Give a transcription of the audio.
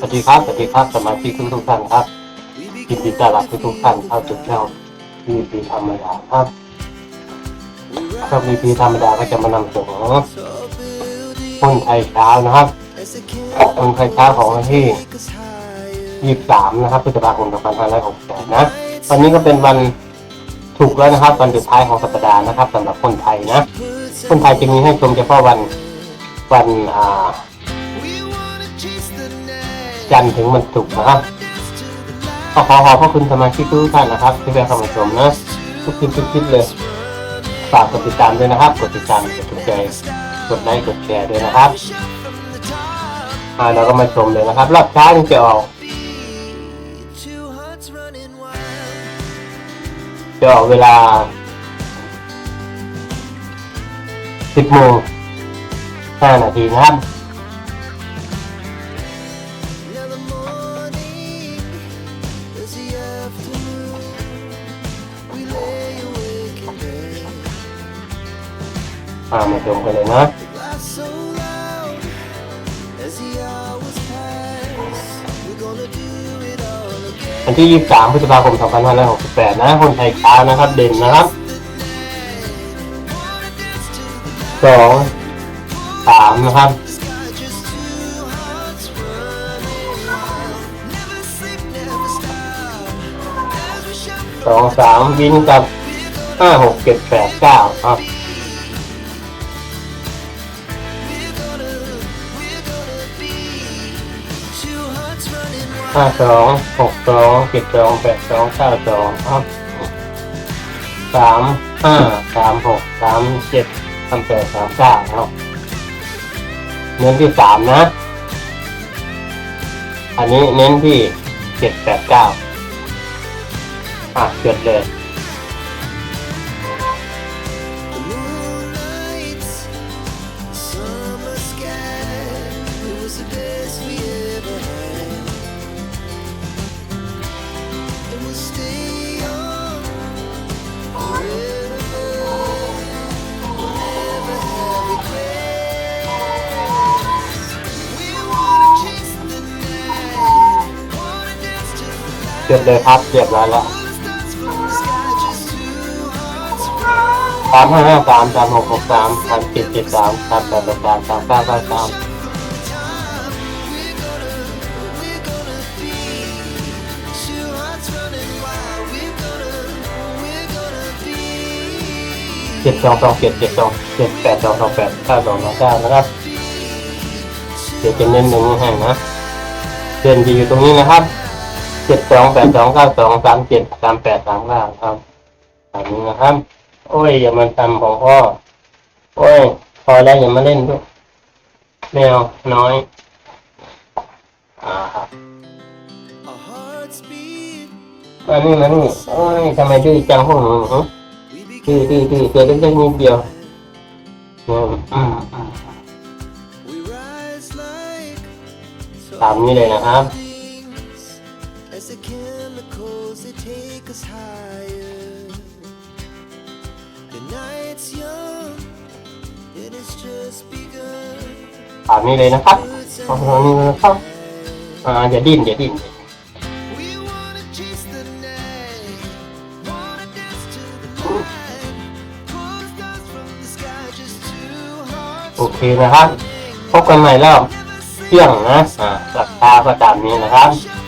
สวัสดีครับ สวัสดีครับสมาชิกทุกทุกๆท่านครับยินดีต้อนรับทุกทุกๆท่านเข้าสู่ช่องวีพีธรรมดาครับช่องวีพีธรรมดาก็จะมานำเสนอหุ้นไทยเช้านะครับหุ้นไทยเช้าของวันที่23นะครับพฤษภาคม2568นะวันนี้ก็เป็นวันถูกแล้วนะครับวันสุดท้ายของสัปดาห์นะครับสำหรับคนไทยนะคนไทยจะมีให้ชมเฉพาะวันวันอ่า จันทร์ถึงวันศุกร์นะครับก็ขอขอบพระคุณสมาชิกทุกท่านนะครับ ที่แวะเข้ามาชมนะทุกคลิปทุกคลิปเลยฝากกดติดตามด้วยนะครับ กดติดตามกดถูกใจกดไลค์กดแชร์ด้วยนะครับอ่าเราก็มาชมเลยนะครับรอบเช้านี่จะออกจะออกเวลา 10โมง5นาทีนะครับามาชมกันเลยนะวันที่ 23 พฤษภาคม 2568 นะคนไทยช้านะครับ เด่นนะครับสองสามนะครับสองสามวินกับห้าหกเจ็ดแปดเก้าครับ ห้าสองหกสองเจ็ดสองแปดสองเก้าสองครับสามห้าสามหกสามเจ็ดสามแปดสามเก้าครับเน้นที่สามนะ อันนี้เน้นที่เจ็ดแปดเก้าอะจดเลย จดเลยครับเรียบร้อยแล้วสามห้าห้าสามสามหกหกสามสามเจ็ดเจ็ดสามสามแปดแปดสามสามเก้าเก้าสามเจ็ดสองสองเจ็ดเจ็ดสองเจ็ดแปดสองสองแปดเก้าสองสองเก้านะครับเดี๋ยวจะเน้นหนึ่งให้นะเด่นจะอยู่ตรงนี้นะครับ เจ็ดสองแปดสองเก้าสองสามเจ็ดสามแปดสามเก้าครับแบบนี้นะครับ โอ้ยอย่ามาทำของพ่อโอ้ย พอแล้วอย่ามาเล่นด้วยแมวน้อย อ่าครับมานี่มานี่โอ้ยทำไมดื้อจังพวกหนูฮะดื้อดื้อดื้อตัวเล็กๆนิดเดียวอืมอืมอืมตามนี้เลยนะครับ take us higher. The night's young, it has just begun. ตามนี้เลยนะครับตามนี้เลยนะครับอ่าอย่าดิ้นอย่าดิ้น We wanna chase the night, wanna dance to the light. Pull stars from the sky, just two hearts. โอเคนะครับ พบกันใหม่แล้วเที่ยงนะ อ่าราคาก็ตามนี้นะครับ Shine